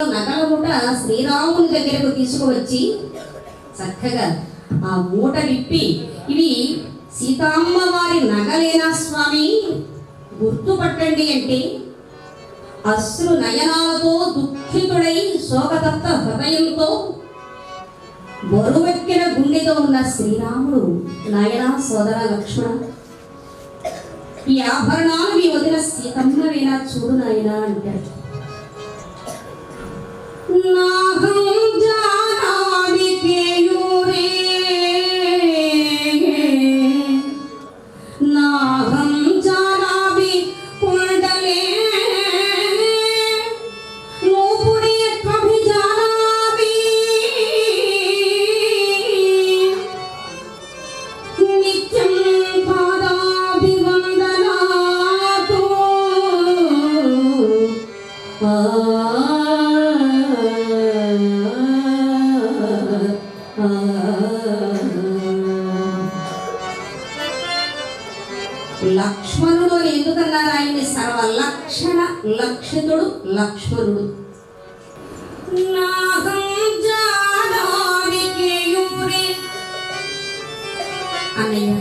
నగల మూట శ్రీరాముని దగ్గరకు తీసుకువచ్చి చక్కగా ఆ మూట విప్పి ఇవి సీతామ్మ వారి నగలేనా స్వామి? గుర్తుపట్టండి అంటే అశ్రు నయనాలతో దుఃఖితుడై శోకతత్త హృదయంతో బరువెక్కిన గుండెతో ఉన్న శ్రీరాముడు నయన సోదర లక్ష్మణ ఈ ఆభరణాలు మీ వదిన సీతమ్మవేనా చూడు నాయన అంటాడు. Allahu లక్ష్మణుడు అని ఎందుకన్నారు? ఆయన్ని సర్వలక్షణ లక్షితుడు లక్ష్మణుడు. అన్నయ్య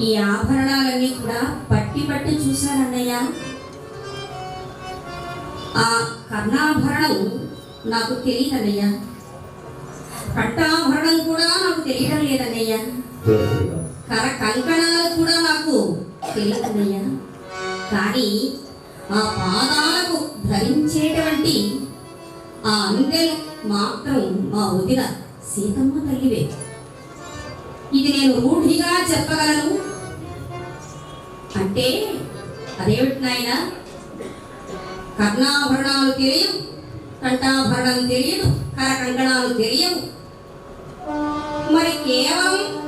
ఈ ఆభరణాలన్నీ కూడా పట్టి పట్టి చూశాను ఆ కర్ణాభరణం నాకు తెలియదన్నయ్య పట్టాభరణం కూడా నాకు తెలియడం లేదన్నయ్య కర కంకణాలు కూడా మాకు తెలియదయ్యా కానీ ఆ పాదాలకు ధరించేటువంటి ఆ అంకెలు మాత్రం మా వదిన సీతమ్మ తల్లివే. ఇది నేను రూఢిగా చెప్పగలను. అంటే అదేమిటి నాయన? కర్ణాభరణాలు తెలియవు కంఠాభరణం తెలియదు కర కంకణాలు తెలియవు. మరి కేవలం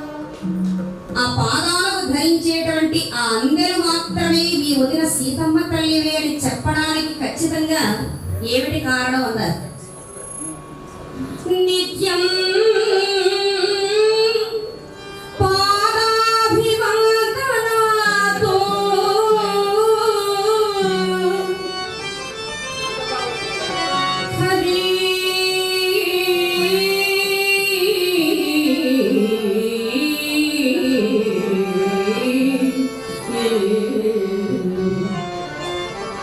ఆ పాదాలకు ధరించేటువంటి ఆ అందెలు మాత్రమే మీ వదిన సీతమ్మ తల్లివే అని చెప్పడానికి ఖచ్చితంగా ఏమిటి కారణం అన్నారు? నిత్యం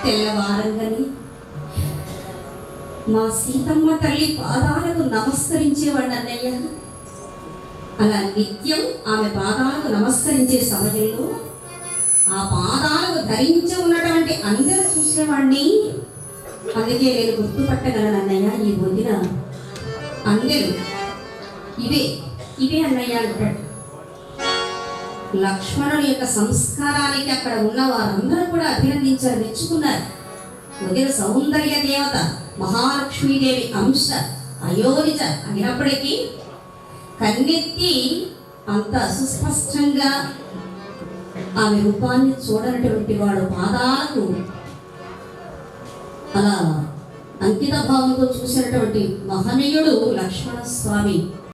తెల్లవారంగని మా సీతమ్మ తల్లి పాదాలకు నమస్కరించేవాడు అన్నయ్య. అలా నిత్యం ఆమె పాదాలకు నమస్కరించే సమయంలో ఆ పాదాలకు ధరించి ఉన్నటువంటి అందరూ చూసేవాడిని అందుకే నేను గుర్తుపట్టగలను అన్నయ్య ఈ పొందిన అందరూ. ఇవే ఇవే అన్నయ్య అంటాడు లక్ష్మణుని యొక్క సంస్కారానికి అక్కడ ఉన్న వారందరూ కూడా అభినందించారు మెచ్చుకున్నారు. ఉదయం సౌందర్య దేవత మహాలక్ష్మీదేవి అంశ అయోనిజ అయినప్పటికీ కన్నెత్తి అంత సుస్పష్టంగా ఆమె రూపాన్ని చూడనటువంటి వాడు పాదాలకు అలా అంకిత భావంతో చూసినటువంటి మహనీయుడు లక్ష్మణ స్వామి